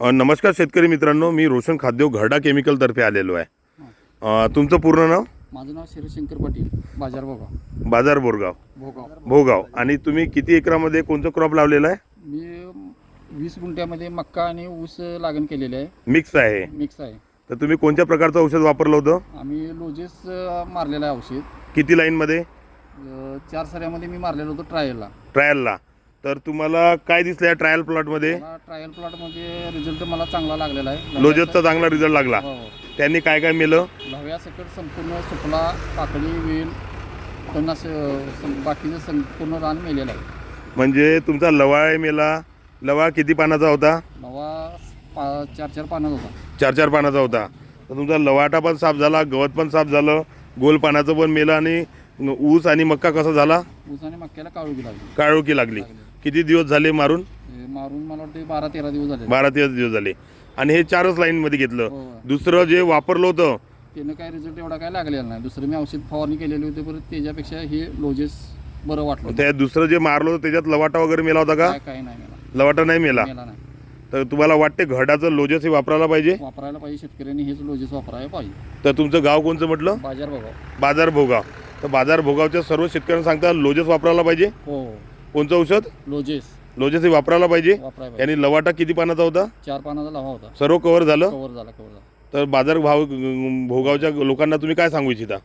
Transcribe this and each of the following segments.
नमस्कार शेतकरी मित्रांनो मी रोशन खाद्य घरडा केमिकलतर्फे आलेलो आहे. तुमचं पूर्ण नाव? माझं नाव शिरशंकर पाटील बाजार भोगाव. बाजार बोरगाव भोगाव. भोगाव. आणि तुम्ही किती एकरामध्ये कोणतं क्रॉप लावलेलं आहे? मी वीस गुंठ्यामध्ये मक्का आणि ऊस लागण केलेले आहे. मिक्स आहे. मिक्स आहे. तर तुम्ही कोणत्या प्रकारचं औषध वापरलं होतं? आम्ही लोजेस मारलेलं आहे औषध. किती लाईनमध्ये? चार सऱ्यामध्ये मी मारलेलं होतं ट्रायलला ट्रायलला तर तुम्हाला काय दिसलं या ट्रायल प्लॉटमध्ये मला ट्रायल प्लॉटमध्ये रिझल्ट मला चांगला लागलेला आहे. लोजतचा चांगला रिझल्ट लागला. हो त्यांनी काय काय मेलं? लव्यासकट संपूर्ण सुपला पाकळी वेल त्यांना बाकीचं संपूर्ण रान मेलेलं आहे. म्हणजे तुमचा लवाळ मेला. लवा किती पानाचा होता? नवा पा चार चार पानात होता. चार चार पानाचा होता. तर तुमचा लवाटा पण साफ झाला गवत पण साफ झालं गोल पानाचं पण मेलं आणि ऊस आणि मक्का कसा झाला? ऊस आणि मक्याला काळोखी लागली. काळोखी लागली. किती दिवस झाले मारून? हे मारून मला वाटतं बारा तेरा दिवस झाले. बारा तेरा दिवस झाले. आणि हे चारच लाईनमध्ये घेतलं. हो. दुसरं जे वापरलं होतं? त्यानं काय रिझल्ट एवढा काय लागलेला नाही. दुसरं मी औषध फवारणी केलेली होती परत त्याच्यापेक्षा हे लोजेस बरं वाटलं त्या दुसरं जे मारलं होतं त्याच्यात लवाटा वगैरे मेला होता का? काय काय नाही मला. लवाटा नाही मेला? मेला नाही. तर तुम्हाला वाटते घडाचं लोजस हे वापरायला पाहिजे? वापरायला पाहिजे शेतकऱ्यांनी हेच लोजेस वापरायला पाहिजे. तर तुमचं गाव कोणचं म्हटलं? बाजार बघा बाजार भोगाव. तर बाजार भोगावच्या सर्व शेतकऱ्यांना सांगता लोजस वापरायला पाहिजे? हो. कोणतं औषध? लोजेस. लोजस हे वापरायला पाहिजे. वापरायला पाहिजे. यांनी लवाटा किती पानाचा होता? चार पानाचा लावा होता. सर्व कव्हर झालं? कवर झाला कवर झाला. तर बाजार भाव भोगावच्या लोकांना तुम्ही काय सांगू इच्छिता?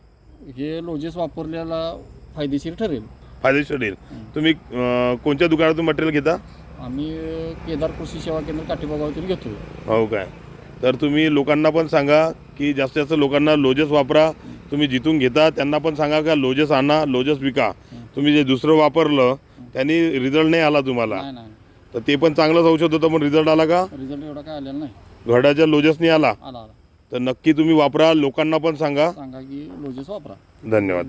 हे लोजेस वापरलेला फायदेशीर ठरेल. फायदेशीर येईल तुम्ही अं, कोणत्या दुकानातून मटेरियल घेता? आम्ही केदार कृषी सेवा केंद्र काठीबागावतून घेतो हो काय? तर तुम्ही लोकांना पण सांगा की जास्तीत जास्त लोकांना लोजस वापरा. तुम्ही जिथून घेता त्यांना पण सांगा का लोजस आणा लोजस विका. तुम्ही जे दुसरं वापरलं त्यांनी रिझल्ट नाही आला तुम्हाला. नाही नाही तर ते पण चांगलंच औषध होतं पण रिझल्ट आला का? रिझल्ट एवढा काय आलेला नाही. घडाच्या लोजसनी आला. आला आला. तर नक्की तुम्ही वापरा लोकांना पण सांगा. सांगा की लोजेस वापरा. धन्यवाद.